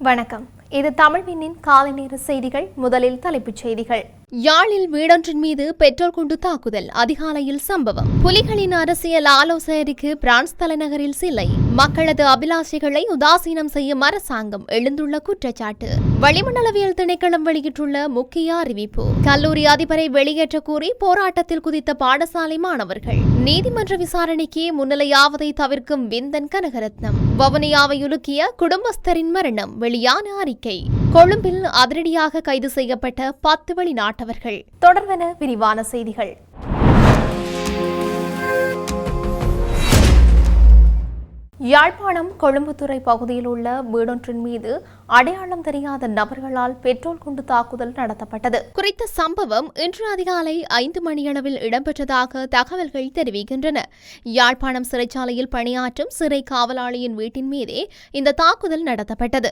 வணக்கம். இது தமிழ்வினின் காலை நேர செய்திகள். முதலில் தலைப்புச் செய்திகள். யாழில் வீடொன்றின் மீது பெட்ரோல் குண்டு தாக்குதல் அதிகாலையில் சம்பவம். புலிகளின் அரசியல் ஆலோசகருக்கு பிரான்ஸ் தலைநகரில் சிலை. மக்களது அபிலாஷைகளை உதாசீனம் செய்யும் அரசாங்கம் எழுந்துள்ள குற்றச்சாட்டு. வளிமண்டலவியல் திணைக்களம் வெளியிட்டுள்ள முக்கிய அறிவிப்பு. கல்லூரி அதிபரை வெளியேற்ற கூறி போராட்டத்தில் குதித்த பாடசாலை மாணவர்கள். நீதிமன்ற விசாரணைக்கு முன்னிலையாவதை தவிர்க்கும் விந்தன் கனகரத்னம். வவுனியாவை உலுக்கிய குடும்பஸ்தரின் மரணம் வெளியான அறிக்கை கொழும்பில் அதிரடியாக கைது செய்யப்பட்ட பத்து வெளிநாட்டவர்கள் தொடர்வன விரிவான செய்திகள். யாழ்ப்பாணம் கொழும்புத்துறை பகுதியில் உள்ள வீடொன்றின் மீது அடையாளம் தெரியாத நபர்களால் பெட்ரோல் குண்டு தாக்குதல் நடத்தப்பட்டது. குறித்த சம்பவம் இன்று அதிகாலை ஐந்து மணியளவில் இடம்பெற்றதாக தகவல்கள் தெரிவிக்கின்றன. யாழ்ப்பாணம் சிறைச்சாலையில் பணியாற்றும் சிறை காவலாளியின் வீட்டின் மீதே இந்த தாக்குதல் நடத்தப்பட்டது.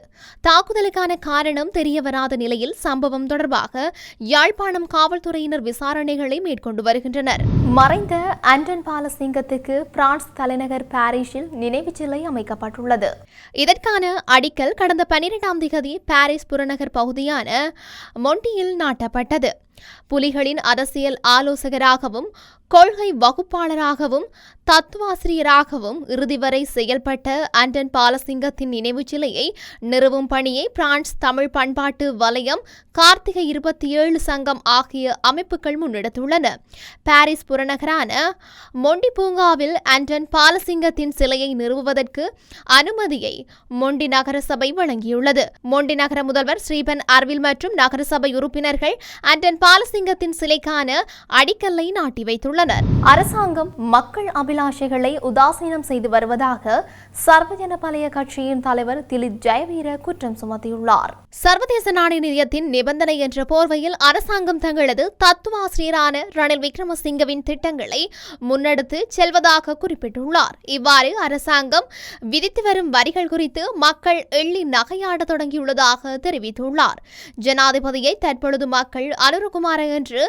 தாக்குதலுக்கான காரணம் தெரியவராத நிலையில் சம்பவம் தொடர்பாக யாழ்ப்பாணம் காவல்துறையினர் விசாரணைகளை மேற்கொண்டு வருகின்றனர். மறைந்த ஆண்டன் பாலசிங்கத்துக்கு பிரான்ஸ் தலைநகர் பாரிஸில் நினைவு சிலை அமைக்கப்பட்டுள்ளது. இதற்கான அடிக்கல் கடந்த பனிரெண்டாம் திகதி பாரிஸ் புறநகர் பகுதியான மொண்டியில் நாட்டப்பட்டது. புலிகளின் அரசியல் ஆலோசகராகவும் கொள்கை வகுப்பாளராகவும் தத்துவாசிரியராகவும் இறுதி வரை செயல்பட்ட அண்டன் பாலசிங்கத்தின் நினைவு சிலையை நிறுவும் பணியை பிரான்ஸ் தமிழ் பண்பாட்டு வலயம் கார்த்திகை இருபத்தி ஏழு சங்கம் ஆகிய அமைப்புகள் முன்னெடுத்துள்ளன. பாரிஸ் புறநகரான மொண்டி பூங்காவில் அண்டன் பாலசிங்கத்தின் சிலையை நிறுவுவதற்கு அனுமதியை மொண்டி நகரசபை வழங்கியுள்ளது. மொண்டி நகர முதல்வர் ஸ்ரீபன் அர்வில் மற்றும் நகரசபை உறுப்பினர்கள் அண்டன் பாலசிங்கத்தின் சிலைக்கான அடிக்கல்லை நாட்டி வைத்துள்ளனர். அரசாங்கம் மக்கள் அபிலாஷைகளை உதாசீனம் செய்து வருவதாக சர்வஜன பழைய கட்சியின் தலைவர் திலித் ஜெயவீர குற்றம் சுமத்தியுள்ளார். சர்வதேச நாணய நிதியத்தின் நிபந்தனை என்ற போர்வையில் அரசாங்கம் தங்களது தத்துவாசிரியரான ரணில் விக்ரமசிங்கவின் திட்டங்களை முன்னெடுத்து செல்வதாக குறிப்பிட்டுள்ளார். இவ்வாறு அரசாங்கம் விதித்து வரும் வரிகள் குறித்து மக்கள் எள்ளி நகையாட தொடங்கியுள்ளதாக தெரிவித்துள்ளார். ஜனாதிபதியை தற்பொழுது மக்கள் அனுரகுமார என்று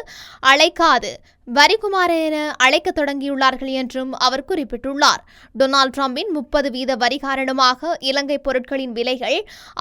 அழைக்காது. வரிகுமார என அழைக்க தொடங்கியுள்ளார்கள் என்றும் அவர் குறிப்பிட்டுள்ளார். டொனால்ட் டிரம்பின் முப்பது வீத வரி காரணமாக இலங்கை பொருட்களின் விலைகள்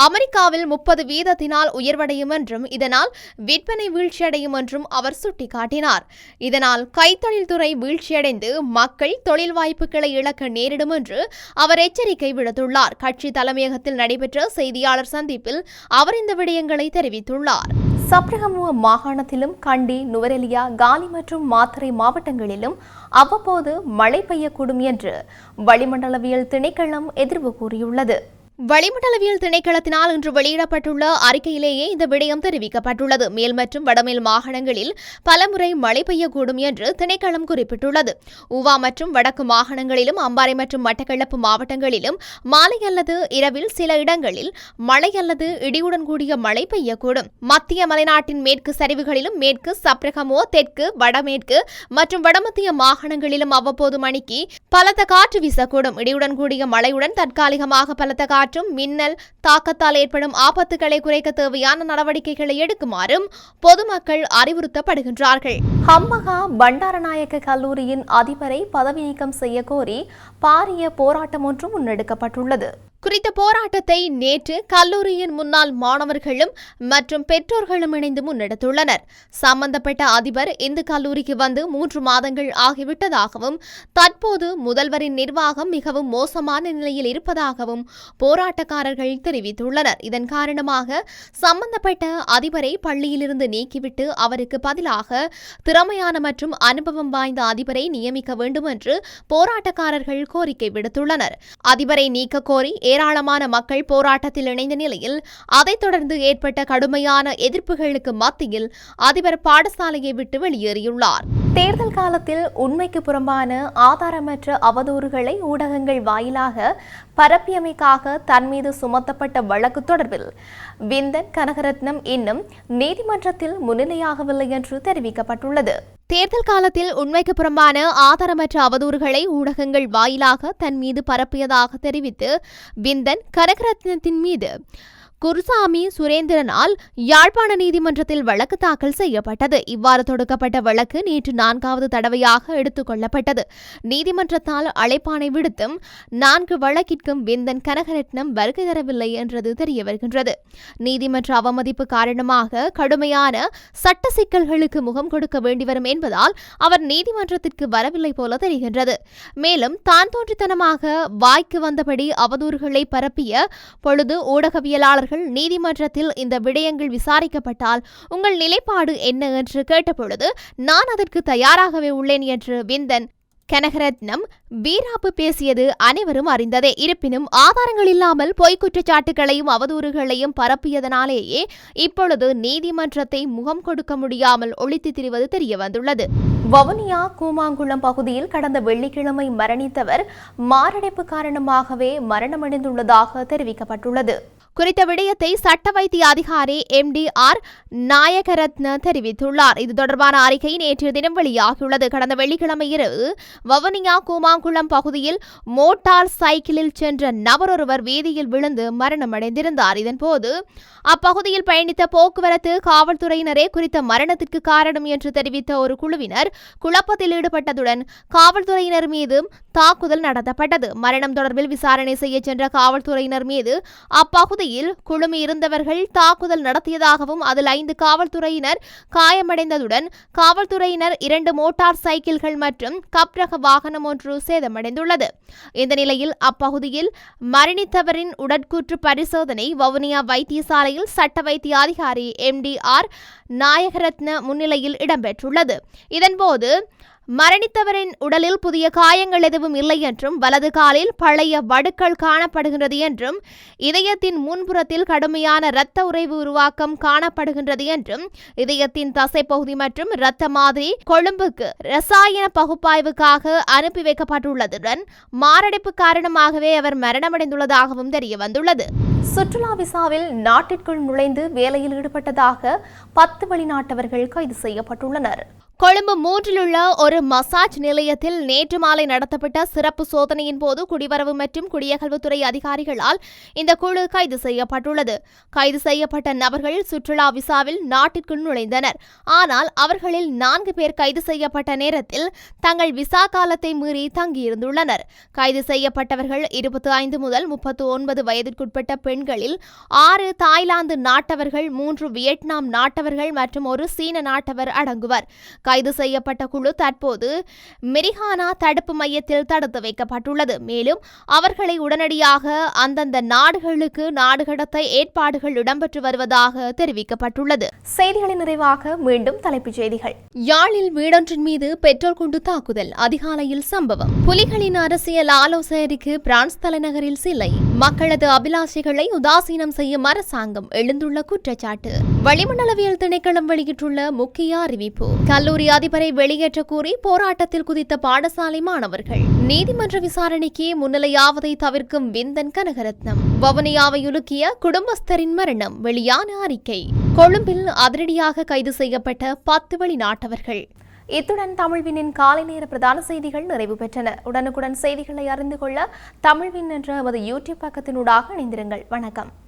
அமெரிக்காவில் முப்பது வீதத்தினால் உயர்வடையும் என்றும் இதனால் விற்பனை வீழ்ச்சியடையும் என்றும் அவர் சுட்டிக்காட்டினார். இதனால் கைத்தொழில் துறை வீழ்ச்சியடைந்து மக்கள் தொழில் வாய்ப்புகளை இழக்க நேரிடும் என்று அவர் எச்சரிக்கை விடுத்துள்ளார். கட்சி தலைமையகத்தில் நடைபெற்ற செய்தியாளர் சந்திப்பில் அவர் இந்த விடயங்களை தெரிவித்துள்ளார். சப்ரகமுவ மாகாணத்திலும் கண்டி நுவரெலியா காலி மற்றும் மாத்தறை மாவட்டங்களிலும் அவ்வப்போது மழை பெய்யக்கூடும் என்று வளிமண்டலவியல் திணைக்களம் எதிர்வு கூறியுள்ளது. வளிமண்டலவியல் திணைக்களத்தினால் இன்று வெளியிடப்பட்டுள்ள அறிக்கையிலேயே இந்த விடயம் தெரிவிக்கப்பட்டுள்ளது. மேல் மற்றும் வடமேல் மாகாணங்களில் பலமுறை மழை பெய்யக்கூடும் என்று திணைக்களம் குறிப்பிட்டுள்ளது. உவா மற்றும் வடக்கு மாகாணங்களிலும் அம்பாறை மற்றும் மட்டக்களப்பு மாவட்டங்களிலும் மாலை அல்லது இரவில் சில இடங்களில் மழை அல்லது இடியுடன் கூடிய மழை பெய்யக்கூடும். மத்திய மலைநாட்டின் மேற்கு சரிவுகளிலும் மேற்கு சப்ரகமோ தெற்கு வடமேற்கு மற்றும் வடமத்திய மாகாணங்களிலும் அவ்வப்போது மணிக்கு பலத்த காற்று வீசக்கூடும். இடியுடன் கூடிய மழையுடன் தற்காலிகமாக பலத்த காற்று மற்றும் மின்னல் தாக்கத்தால் ஏற்படும் ஆபத்துகளை குறைக்க தேவையான நடவடிக்கைகளை எடுக்குமாறும் பொதுமக்கள் அறிவுறுத்தப்படுகின்றார்கள். ஹம்மகா பண்டாரநாயக்க கல்லூரியின் அதிபரை பதவி நீக்கம் செய்ய கோரி பாரிய போராட்டம் ஒன்று முன்னெடுக்கப்பட்டுள்ளது. குறித்த போராட்டத்தை நேற்று கல்லூரியின் முன்னாள் மாணவர்களும் மற்றும் பெற்றோர்களும் இணைந்து முன்னெடுத்துள்ளனர். சம்பந்தப்பட்ட அதிபர் இந்த கல்லூரிக்கு வந்து மூன்று மாதங்கள் ஆகிவிட்டதாகவும் தற்போது முதல்வரின் நிர்வாகம் மிகவும் மோசமான நிலையில் இருப்பதாகவும் போராட்டக்காரர்கள் தெரிவித்துள்ளனர். இதன் காரணமாக சம்பந்தப்பட்ட அதிபரை பள்ளியிலிருந்து நீக்கிவிட்டு அவருக்கு பதிலாக திறமையான மற்றும் அனுபவம் வாய்ந்த அதிபரை நியமிக்க வேண்டும் என்று போராட்டக்காரர்கள் கோரிக்கை விடுத்துள்ளனர். அதிபரை நீக்க கோரி ஏராளமான மக்கள் போராட்டத்தில் இணைந்த நிலையில் அதைத் தொடர்ந்து ஏற்பட்ட கடுமையான எதிர்ப்புகளுக்கு மத்தியில் அதிபர் பாடசாலையை விட்டு வெளியேறியுள்ளார். தேர்தல் காலத்தில் உண்மைக்கு புறம்பான ஆதாரமற்ற அவதூறுகளை ஊடகங்கள் வாயிலாக பரப்பியமைக்காக தன் மீது சுமத்தப்பட்ட வழக்கு தொடர்பில் விந்தன் கனகரத்னம் இன்னும் நீதிமன்றத்தில் முன்னிலையாகவில்லை என்று தெரிவிக்கப்பட்டுள்ளது. தேர்தல் காலத்தில் உண்மைக்கு புறம்பான ஆதாரமற்ற அவதூறுகளை ஊடகங்கள் வாயிலாக தன் மீது பரப்பியதாக தெரிவித்து விந்தன் கனகரத்னத்தின் மீது குருசாமி சுரேந்திரனால் யாழ்ப்பாண நீதிமன்றத்தில் வழக்கு தாக்கல் செய்யப்பட்டது. இவ்வாறு தொடுக்கப்பட்ட வழக்கு நேற்று நான்காவது தடவையாக எடுத்துக் கொள்ளப்பட்டது. நீதிமன்றத்தால் அழைப்பானை விடுத்தும் நான்கு வழக்கிற்கும் விந்தன் கனகரட்னம் வருகை தரவில்லை என்றது தெரிய வருகின்றது. நீதிமன்ற அவமதிப்பு காரணமாக கடுமையான சட்ட சிக்கல்களுக்கு முகம் கொடுக்க வேண்டி வரும் என்பதால் அவர் நீதிமன்றத்திற்கு வரவில்லை போல தெரிகின்றது. மேலும் தான் தோன்றித்தனமாக வாய்க்கு வந்தபடி அவதூறுகளை பரப்பிய பொழுது ஊடகவியலாளர்கள் நீதிமன்றத்தில் இந்த விடயங்கள் விசாரிக்கப்பட்டால் உங்கள் நிலைப்பாடு என்ன என்று கேட்டபொழுது நான் அதற்கு தயாராகவே உள்ளேன் என்று விந்தன். கனகரத்னம் வீராப்பு பேசியது அனைவரும் அறிந்ததே. இருப்பினும் ஆதாரங்கள் இல்லாமல் பொய் குற்றச்சாட்டுகளையும் அவதூறுகளையும் பரப்பியதனாலேயே இப்பொழுது நீதிமன்றத்தை முகம் கொடுக்க முடியாமல் ஒழித்து திரிவது தெரியவந்துள்ளது. வவுனியா கூமாங்குளம் பகுதியில் கடந்த வெள்ளிக்கிழமை மரணித்தவர் மாரடைப்பு காரணமாகவே மரணமடைந்துள்ளதாக தெரிவிக்கப்பட்டுள்ளது. குறித்த விடயத்தை சட்ட வைத்திய அதிகாரி எம். டி. ஆர். நாயகரத்ன தெரிவித்துள்ளார். இது தொடர்பான அறிக்கை நேற்று தினம் வெளியாகியுள்ளது. கடந்த வெள்ளிக்கிழமை இரவு வவுனியா கூமாங்குளம் பகுதியில் மோட்டார் சைக்கிளில் சென்ற நபரொருவர் வீதியில் விழுந்து மரணமடைந்திருந்தார். இதன்போது அப்பகுதியில் பயணித்த போக்குவரத்து காவல்துறையினரே குறித்த மரணத்திற்கு காரணம் என்று தெரிவித்த ஒரு குழுவினர் குழப்பத்தில் ஈடுபட்டதுடன் காவல்துறையினர் மீது தாக்குதல் நடத்தப்பட்டது. மரணம் தொடர்பில் விசாரணை செய்ய சென்ற காவல்துறையினர் மீது அப்பகுதியில் குழுமி இருந்தவர்கள் தாக்குதல் நடத்தியதாகவும் அதில் ஐந்து காவல்துறையினர் காயமடைந்ததுடன் காவல்துறையினர் இரண்டு மோட்டார் சைக்கிள்கள் மற்றும் கப்ரக வாகனம் ஒன்று சேதமடைந்துள்ளது. இந்த நிலையில் அப்பகுதியில் மரணித்தவரின் உடற்கூற்று பரிசோதனை வவுனியா வைத்தியசாலையில் சட்ட வைத்திய அதிகாரி எம் டி ஆர் நாயகரத்ன முன்னிலையில் இடம்பெற்றுள்ளது. இதன்போது மரணித்தவரின் உடலில் புதிய காயங்கள் எதுவும் இல்லை என்றும் வலது காலில் பழைய வடுக்கள் காணப்படுகின்றது என்றும் இதயத்தின் முன்புறத்தில் கடுமையான இரத்த உறைவு உருவாக்கம் காணப்படுகின்றது என்றும் இதயத்தின் தசைப்பகுதி மற்றும் இரத்த மாதிரி கொழும்புக்கு ரசாயன பகுப்பாய்வுக்காக அனுப்பி வைக்கப்பட்டுள்ளதுடன் மாரடைப்பு காரணமாகவே அவர் மரணமடைந்துள்ளதாகவும் தெரிய வந்துள்ளது சுற்றுலா விசாவில் நாட்டிற்குள் நுழைந்து வேலையில் ஈடுபட்டதாக பத்து வெளிநாட்டவர்கள் கைது செய்யப்பட்டுள்ளனர். கொழும்பு மூன்றில் உள்ள ஒரு மசாஜ் நிலையத்தில் நேற்று மாலை நடத்தப்பட்ட சிறப்பு சோதனையின் போது குடிவரவு மற்றும் குடியகல்வுத்துறை அதிகாரிகளால் இந்த குழு கைது செய்யப்பட்டுள்ளது. கைது செய்யப்பட்ட நபர்கள் சுற்றுலா விசாவில் நாட்டிற்குள் நுழைந்தனர். ஆனால் அவர்களில் நான்கு பேர் கைது செய்யப்பட்ட நேரத்தில் தங்கள் விசா காலத்தை மீறி தங்கியிருந்துள்ளனர். கைது செய்யப்பட்டவர்கள் இருபத்தி ஐந்து முதல் முப்பத்து ஒன்பது வயதிற்குட்பட்ட பெண்களில் ஆறு தாய்லாந்து நாட்டவர்கள் மூன்று வியட்நாம் நாட்டவர்கள் மற்றும் ஒரு சீன நாட்டவர் அடங்குவர். கைது செய்யப்பட்ட குழு தற்போது மெரிஹானா தடுப்பு மையத்தில் தடுத்து வைக்கப்பட்டுள்ளது. மேலும் அவர்களை உடனடியாக அந்தந்த நாடுகளுக்கு நாடு கடத்த ஏற்பாடுகள் இடம்பெற்று வருவதாக தெரிவிக்கப்பட்டுள்ளது. செய்திகளின் நிறைவாக மீண்டும் தலைப்புச் செய்திகள். யாழில் வீடொன்றின் மீது பெட்ரோல் குண்டு தாக்குதல் அதிகாலையில் சம்பவம். புலிகளின் அரசியல் ஆலோசகருக்கு பிரான்ஸ் தலைநகரில் சிலை. மக்களது அபிலாஷைகளை உதாசீனம் செய்யும் அரசாங்கம் எழுந்துள்ள குற்றச்சாட்டு. வளிமண்டலவியல் திணைக்களம் வெளியிட்டுள்ள முக்கிய அறிவிப்பு கல்லூரி அதிபரை வெளியேற்ற கூறி போராட்டத்தில் குதித்த பாடசாலை மாணவர்கள். நீதிமன்ற விசாரணைக்கு முன்னிலையாவதை தவிர்க்கும் விந்தன் கனகரத்னம். வவுனியாவை உலுக்கிய குடும்பஸ்தரின் மரணம் வெளியான அறிக்கை. கொழும்பில் அதிரடியாக கைது செய்யப்பட்ட பத்து வெளிநாட்டவர்கள். இத்துடன் தமிழ்வினின் காலை நேர பிரதான செய்திகள் நிறைவு பெற்றன. உடனுக்குடன் செய்திகளை அறிந்து கொள்ள தமிழ்வின் என்ற எமது யூடியூப் பக்கத்தினூடாக இணைந்திருங்கள். வணக்கம்.